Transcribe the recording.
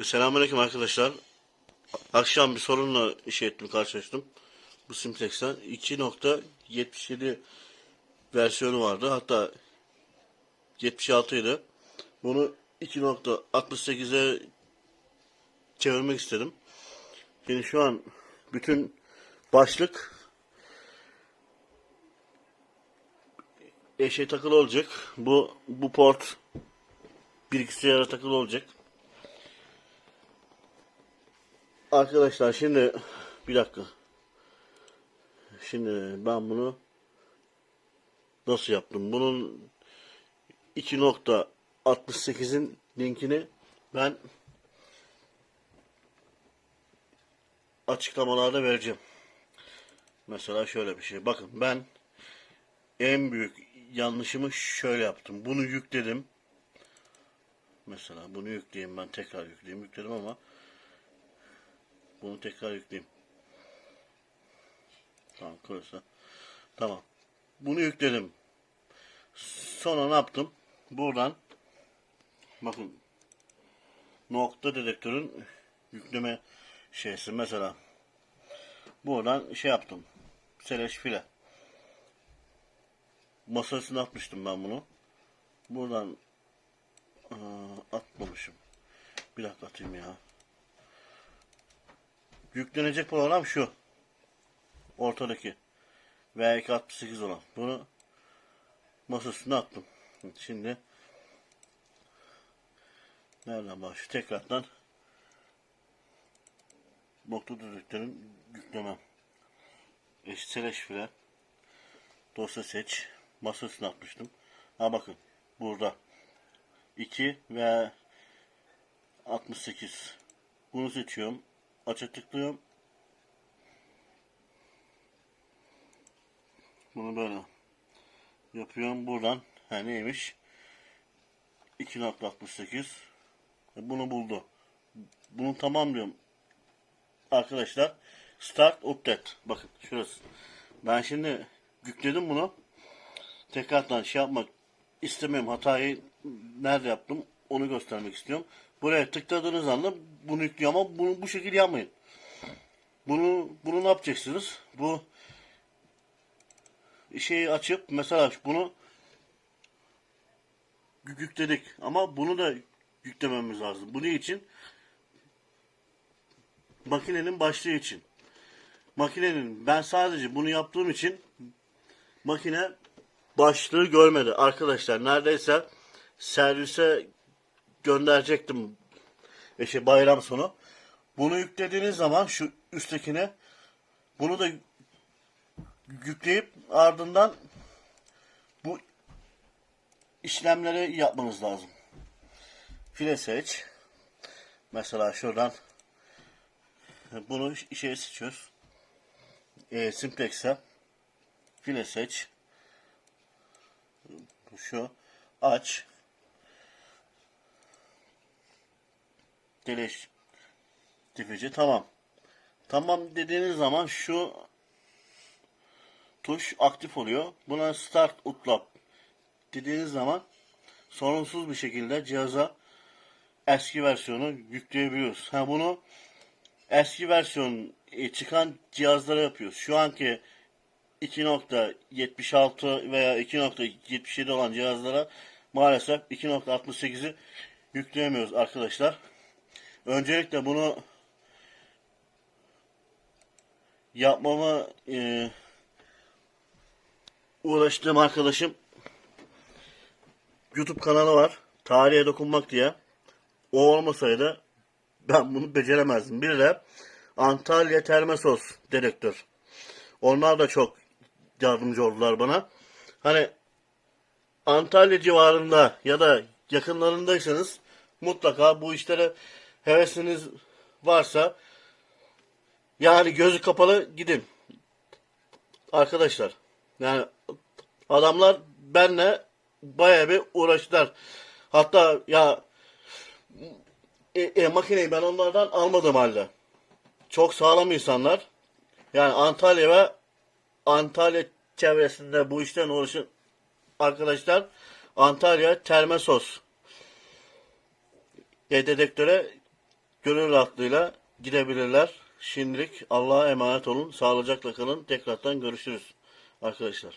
Selamünaleyküm arkadaşlar. Akşam bir sorunla iş ettim, karşılaştım. Bu Simplex'ten 2.77 versiyonu vardı. Hatta 76 idi. Bunu 2.68'e çevirmek istedim. Şimdi şu an bütün başlık eşe takılı olacak. Bu bu port bilgisayara takılı olacak. Arkadaşlar şimdi bir dakika. Şimdi ben bunu nasıl yaptım? Bunun 2.68'in linkini ben açıklamalarda vereceğim. Mesela şöyle bir şey. Bakın ben en büyük yanlışımı şöyle yaptım. Bunu yükledim. Mesela bunu yükleyeyim ben tekrar yükleyeyim. Yükledim ama bunu tekrar yükleyeyim. Tamam kırılsa. Tamam. Bunu yükledim. Sonra ne yaptım? Buradan bakın nokta dedektörün yükleme şeysi mesela buradan şey yaptım. Seleş file. Masasına atmıştım ben bunu. Buradan aa, atmamışım. Bir dakika atayım ya. Yüklenecek program şu. Ortadaki. V268 olan. Bunu masa üstüne attım. Şimdi nereden başlıyor? Tekrardan nokta düdüklerin yüklemem. Eşitsel file. Dosya seç. Masa üstüne atmıştım. Ha bakın. Burada. 2 ve 68. Bunu seçiyorum. Aça tıklıyorum. Bunu böyle yapıyorum. Buradan ha neymiş? 2.68 E, bunu buldu. Bunu tamamlıyorum. Arkadaşlar Start Update. Bakın şurası. Ben şimdi yükledim bunu. Tekrardan şey yapmak istemiyorum. Hatayı nerede yaptım onu göstermek istiyorum. Buraya tıkladığınız anda bunu yüklüyor ama bunu bu şekilde yapmayın. Bunu bunu ne yapacaksınız? Bu şeyi açıp mesela bunu yük- yükledik ama bunu da yüklememiz lazım. Bu ne için? Makinenin başlığı için. Makinenin ben sadece bunu yaptığım için makine başlığı görmedi. Arkadaşlar neredeyse servise gönderecektim işte bayram sonu. Bunu yüklediğiniz zaman şu üsttekine bunu da yükleyip ardından bu işlemleri yapmanız lazım. File seç. Mesela şuradan bunu işe seçiyoruz. E, Simplex'e file seç. Şu aç. Deleş tifici tamam. Tamam dediğiniz zaman şu tuş aktif oluyor. Buna start utlap dediğiniz zaman sorunsuz bir şekilde cihaza eski versiyonu yükleyebiliyoruz. Ha bunu eski versiyon e, çıkan cihazlara yapıyoruz. Şu anki 2.76 veya 2.77 olan cihazlara maalesef 2.68'i yükleyemiyoruz arkadaşlar. Öncelikle bunu yapmama e, uğraştığım arkadaşım YouTube kanalı var. Tarihe dokunmak diye. O olmasaydı ben bunu beceremezdim. Bir de Antalya Termesos direktör. Onlar da çok yardımcı oldular bana. Hani Antalya civarında ya da yakınlarındaysanız mutlaka bu işlere hevesiniz varsa yani gözü kapalı gidin. Arkadaşlar yani adamlar benle bayağı bir uğraştılar. Hatta ya e, e, makineyi ben onlardan almadım halde. Çok sağlam insanlar. Yani Antalya ve Antalya çevresinde bu işten uğraşan arkadaşlar Antalya Termesos e, dedektöre gönül rahatlığıyla gidebilirler. Şimdilik Allah'a emanet olun. Sağlıcakla kalın. Tekrardan görüşürüz arkadaşlar.